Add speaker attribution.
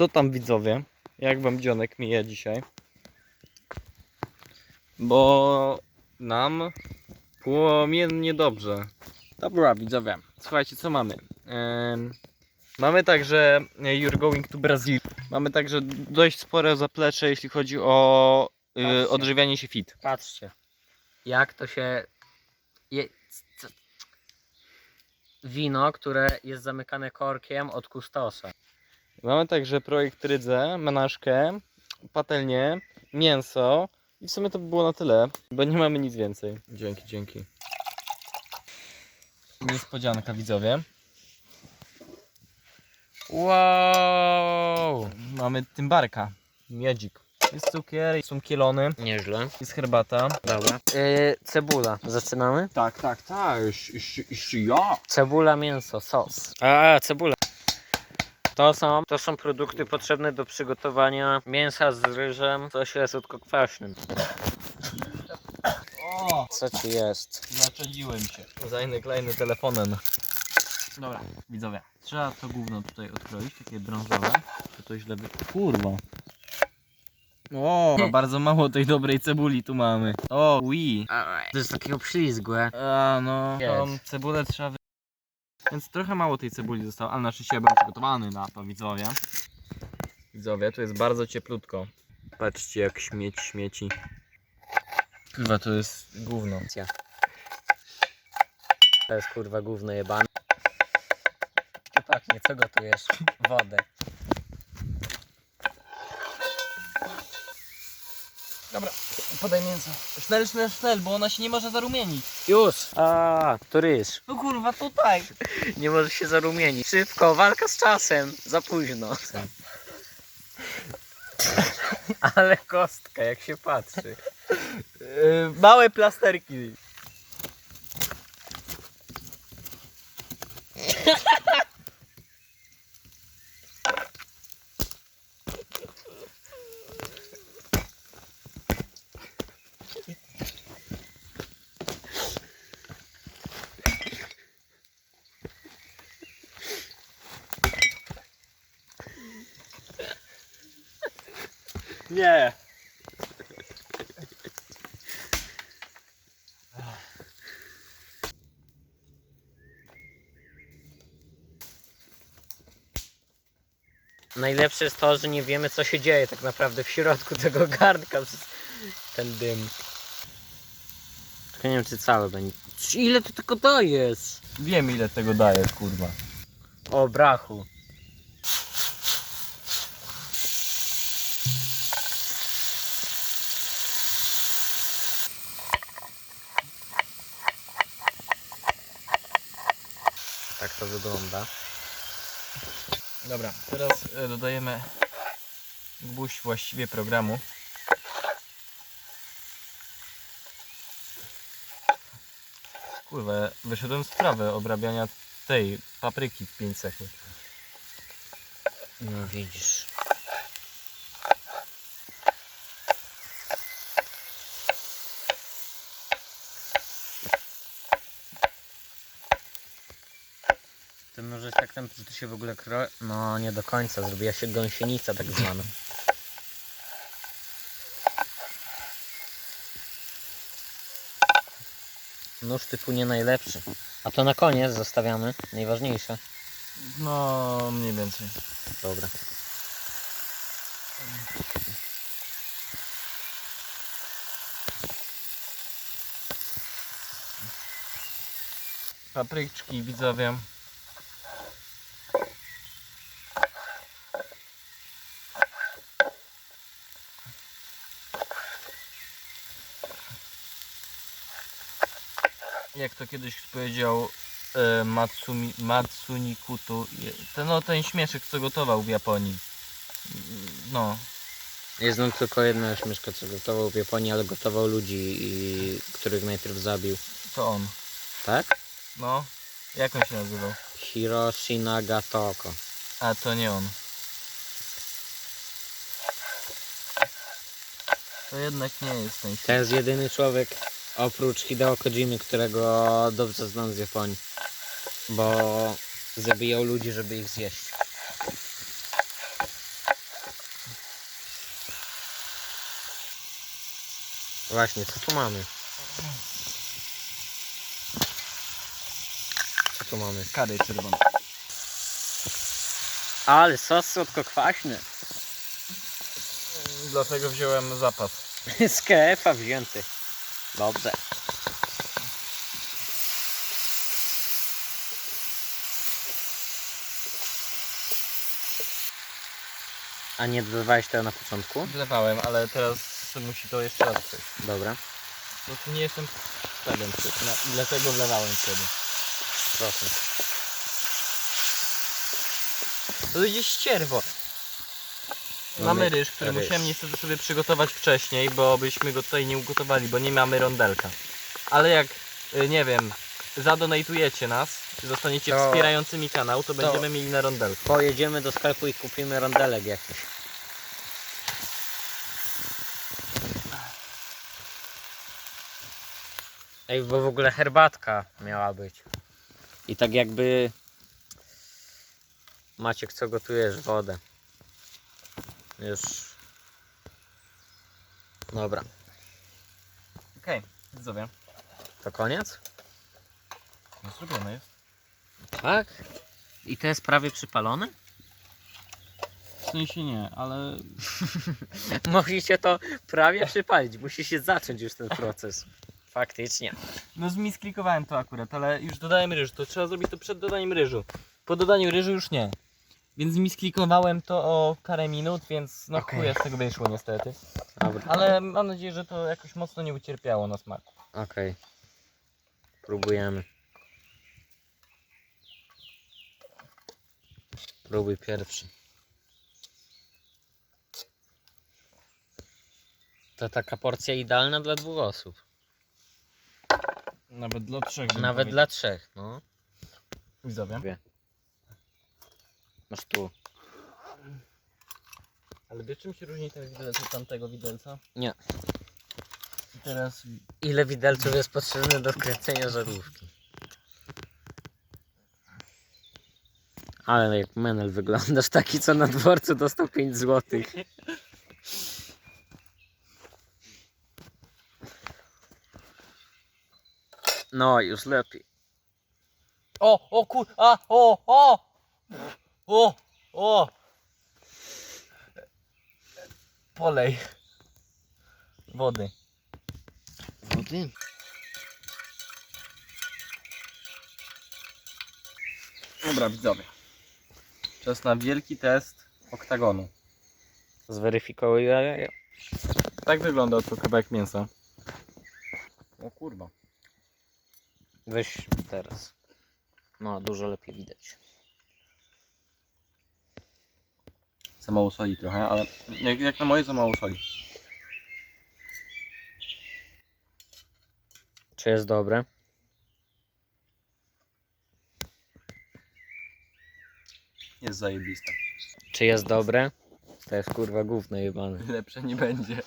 Speaker 1: Co tam widzowie? Jak wam dzionek mija dzisiaj? Bo nam płomiennie dobrze. Dobra widzowie, słuchajcie co mamy? Em, mamy także e, You're Going to Brazil. Mamy także dość spore zaplecze jeśli chodzi o y,
Speaker 2: Patrzcie.
Speaker 1: odżywianie się fit.
Speaker 2: Patrzcie, jak to się. Je... Wino, które jest zamykane korkiem od kustosa.
Speaker 1: Mamy także projekt Rydze, menażkę, patelnię, mięso i w sumie to by było na tyle, bo nie mamy nic więcej. Dzięki, dzięki. Niespodzianka widzowie. Wow! Mamy tymbarka, miedzik. Jest cukier, są kielony,
Speaker 2: Nieźle.
Speaker 1: jest herbata.
Speaker 2: Dobra. Yy, cebula. Zaczynamy?
Speaker 1: Tak, tak, tak, jeszcze ja.
Speaker 2: Cebula, mięso, sos. A, cebula. To są, to są produkty potrzebne do przygotowania mięsa z ryżem w sosie słodko-kwaśnym.
Speaker 1: O,
Speaker 2: Co ci jest?
Speaker 1: zaczedziłem się. Zajnę klejny telefonem. Dobra, widzowie. Trzeba to gówno tutaj odkroić, takie brązowe. Czy to źle wy... Kurwa. O, bardzo mało tej dobrej cebuli tu mamy. O, ui.
Speaker 2: To jest takie obślizgłe.
Speaker 1: A, no. Tą
Speaker 2: Jest.
Speaker 1: cebulę trzeba. Więc trochę mało tej cebuli zostało, ale na szczęście ja byłem przygotowany na to, widzowie. Widzowie, tu jest bardzo cieplutko. Patrzcie jak śmieć śmieci. Kurwa, to jest gówno.
Speaker 2: To jest kurwa gówno jebane. Nie pachnie, co gotujesz? Wodę.
Speaker 1: Podaj mięso. Sznel, sznel, sznel, bo ona się nie może zarumienić.
Speaker 2: Już! A, to ryż.
Speaker 1: No kurwa, tutaj.
Speaker 2: Nie może się zarumienić. Szybko, walka z czasem. Za późno. Ale kostka, jak się patrzy.
Speaker 1: Yy, małe plasterki. Nie.
Speaker 2: Najlepsze jest to, że nie wiemy co się dzieje tak naprawdę w środku tego garnka przez ten dym. Tylko nie wiem czy całe będzie. Ile to tylko to jest?
Speaker 1: Wiem ile tego dajesz, kurwa.
Speaker 2: O brachu. To wygląda.
Speaker 1: Dobra, teraz e, dodajemy gwóźdź właściwie programu. Kurwa, wyszedłem z sprawy obrabiania tej papryki w 5 sekund.
Speaker 2: No widzisz. To może jest tak tam, że to się w ogóle kro... No nie do końca, zrobiła się gąsienica tak zwana. Nóż typu nie najlepszy. A to na koniec zostawiamy, najważniejsze.
Speaker 1: No, mniej więcej.
Speaker 2: Dobra.
Speaker 1: Papryczki widzowie. Jak to kiedyś powiedział e, Matsumi, Matsuni Kutu, ten, no, ten śmieszek co gotował w Japonii. No,
Speaker 2: Ja znam tylko jedną śmieszkę, co gotował w Japonii, ale gotował ludzi, i, których najpierw zabił.
Speaker 1: to on.
Speaker 2: Tak?
Speaker 1: No, jak on się nazywał?
Speaker 2: Hiroshi Nagatoko.
Speaker 1: A to nie on. To jednak nie jest ten
Speaker 2: To jest jedyny człowiek Oprócz Hideo Kojimy, którego dobrze znam z Japonii. Bo zabijał ludzi, żeby ich zjeść. Właśnie, co tu mamy? Co tu mamy?
Speaker 1: Kary czerwone.
Speaker 2: Ale sos słodko-kwaśny.
Speaker 1: Dlatego wziąłem zapas.
Speaker 2: Z KF-a wzięty. Dobrze. A nie dodawałeś tego na początku?
Speaker 1: Wlewałem, ale teraz musi to jeszcze raz przejść.
Speaker 2: Dobra,
Speaker 1: Po prostu nie jestem pewien, czy- na ile tego wlewałem wtedy.
Speaker 2: proszę.
Speaker 1: To jest ścierwo.
Speaker 2: Mamy
Speaker 1: Mamy ryż, który
Speaker 2: ryż.
Speaker 1: musiałem niestety sobie przygotować wcześniej, bo byśmy go tutaj nie ugotowali, bo nie mamy rondelka. Ale jak, y, nie wiem, zadonatujecie nas, zostaniecie
Speaker 2: To-
Speaker 1: wspierającymi kanał, to,
Speaker 2: to-
Speaker 1: będziemy mieli na rondelku.
Speaker 2: Pojedziemy do sklepu i kupimy rondelek jakiś. Ej, bo w ogóle herbatka miała być. I tak jakby... Maciek, co gotujesz? Wodę. Już... Dobra,
Speaker 1: Okej, widzowie.
Speaker 2: to koniec?
Speaker 1: No zrobione jest.
Speaker 2: Tak. I to jest prawie przypalone?
Speaker 1: W sensie nie, ale
Speaker 2: Musicie to prawie przypalić. Musi się zacząć już ten proces. Faktycznie.
Speaker 1: No zmisklikowałem to akurat, ale już dodałem ryż, to trzeba zrobić to przed dodaniem ryżu. Po dodaniu ryżu już nie. Więc zmisklikowałem to o parę minut, więc no
Speaker 2: Okej.
Speaker 1: chuja z tego wyszło niestety.
Speaker 2: Dobra.
Speaker 1: Ale mam nadzieję, że to jakoś mocno nie ucierpiało na smaku.
Speaker 2: Okej. Próbujemy. Próbuj pierwszy. To taka porcja idealna dla dwóch osób.
Speaker 1: Nawet dla trzech.
Speaker 2: Nawet dla trzech, no.
Speaker 1: widzowie.
Speaker 2: Masz tu.
Speaker 1: Ale wiesz czym się różni ten widelec od tamtego widelca?
Speaker 2: Nie.
Speaker 1: I teraz
Speaker 2: Ile widelców jest potrzebne do wkręcenia żarówki? Ale jak menel wyglądasz, taki co na dworcu dostał 5 złotych. No, już lepiej.
Speaker 1: O, o kur... A, o, o! O, o! Polej. Wody.
Speaker 2: Wody?
Speaker 1: Dobra, widzowie. Czas na wielki test oktagonu.
Speaker 2: Zweryfikuję.
Speaker 1: Tak wygląda to kawałek mięsa. O kurwa.
Speaker 2: Weź teraz. No, dużo lepiej widać.
Speaker 1: Za mało soli trochę, ale jak, jak na moje za mało soli.
Speaker 2: Czy jest dobre?
Speaker 1: Jest zajebiste.
Speaker 2: Czy jest dobre? To jest kurwa gówno jebane.
Speaker 1: Lepsze nie będzie.